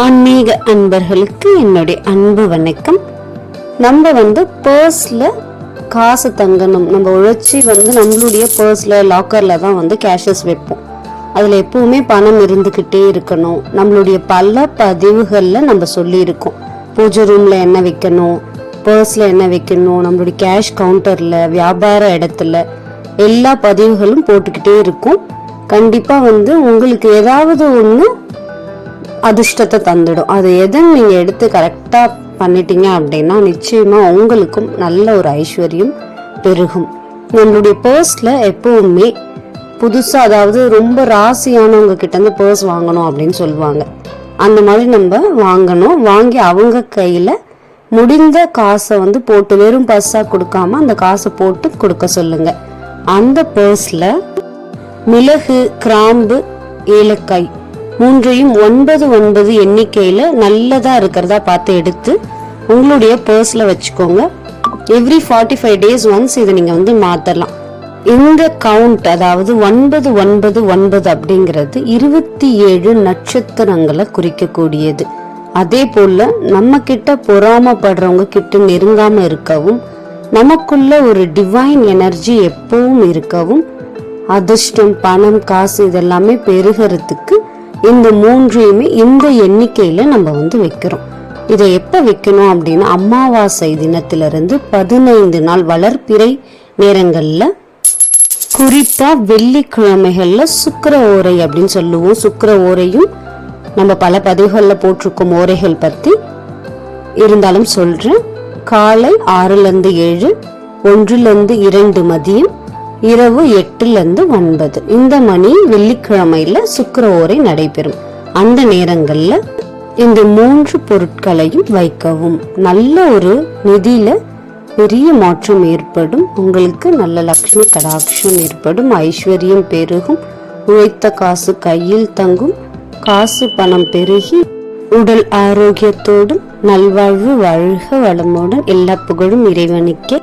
ஆன்மீக அன்பர்களுக்கு என்னுடைய அன்பு வணக்கம். நம்ம வந்து பர்ஸில் காசு தங்கணும். நம்ம உழைச்சி வந்து நம்மளுடைய பர்ஸில் லாக்கரில் தான் வந்து கேஷஸ் வைப்போம். அதில் எப்பவுமே பணம் இருந்துக்கிட்டே இருக்கணும். நம்மளுடைய பல பதிவுகளில் நம்ம சொல்லியிருக்கோம். பூஜை ரூமில் என்ன வைக்கணும்? பர்ஸில் என்ன வைக்கணும்? நம்மளுடைய கேஷ் கவுண்டரில் வியாபார இடத்துல எல்லா பதிவுகளும் போட்டுக்கிட்டே இருக்கும். கண்டிப்பாக வந்து உங்களுக்கு ஏதாவது ஒன்று அதிர்ஷ்டத்தை தந்துடும். அது எதுன்னு நீங்கள் எடுத்து கரெக்டாக பண்ணிட்டீங்க அப்படின்னா நிச்சயமாக உங்களுக்கும் நல்ல ஒரு ஐஸ்வர்யம் பெருகும். நம்மளுடைய பர்ஸில் எப்போவுமே புதுசாக அதாவது ரொம்ப ராசியானவங்க கிட்டேருந்து பர்ஸ் வாங்கணும் அப்படின்னு சொல்லுவாங்க. அந்த மாதிரி நம்ம வாங்கணும். வாங்கி அவங்க கையில் முடிந்த காசை வந்து போட்டு வெறும் பர்ஸாக கொடுக்காம அந்த காசை போட்டு கொடுக்க சொல்லுங்க. அந்த பர்ஸில் மிளகு கிராம்பு ஏலக்காய் மூன்றையும் ஒன்பது ஒன்பது எண்ணிக்கையில் நல்லதாக இருக்கிறதா பார்த்து எடுத்து உங்களுடைய பர்ஸில் வச்சுக்கோங்க. Every forty five days once இதை நீங்கள் வந்து மாற்றலாம் இந்த கவுண்ட் அதாவது ஒன்பது ஒன்பது ஒன்பது அப்படிங்கிறது இருபத்தி ஏழு நட்சத்திரங்களை குறிக்கக்கூடியது. அதே போல் நம்ம கிட்ட பொறாமப்படுறவங்க கிட்ட நெருங்காமல் இருக்கவும் நமக்குள்ள ஒரு டிவைன் எனர்ஜி எப்பவும் இருக்கவும் அதிர்ஷ்டம் பணம் காசு இதெல்லாமே பெருகிறதுக்கு இந்த மூன்றையுமே இந்த எண்ணிக்கையில் நம்ம வந்து வைக்கிறோம். இதை எப்போ வைக்கணும் அப்படின்னா அமாவாசை தினத்திலிருந்து பதினைந்து நாள் வளர்ப்பிறை நேரங்களில் குறிப்பாக வெள்ளிக்கிழமைகளில் சுக்கர ஓரை அப்படின்னு சொல்லுவோம். சுக்கர ஓரையும் நம்ம பல பதிவுகளில் போட்டிருக்கும் ஓரைகள் பற்றி இருந்தாலும் சொல்கிறேன் காலை ஆறுலேருந்து ஏழு ஒன்றுலேருந்து இரண்டு மதியம் இரவு எட்டுலேருந்து ஒன்பது. இந்த மணி வெள்ளிக்கிழமையில் சுக்கர ஓரை நடைபெறும். அந்த நேரங்களில் இந்த மூன்று பொருட்களையும் வைக்கவும். நல்ல ஒரு நிதியில பெரிய மாற்றம் ஏற்படும். உங்களுக்கு நல்ல லக்ஷ்மி கடாட்சம் ஏற்படும். ஐஸ்வர்யம் பெருகும். உழைத்த காசு கையில் தங்கும். காசு பணம் பெருகி உடல் ஆரோக்கியத்தோடும் நல்வாழ்வு வாழ்க வளமுடன் எல்லா புகழும் இறைவனுக்கே.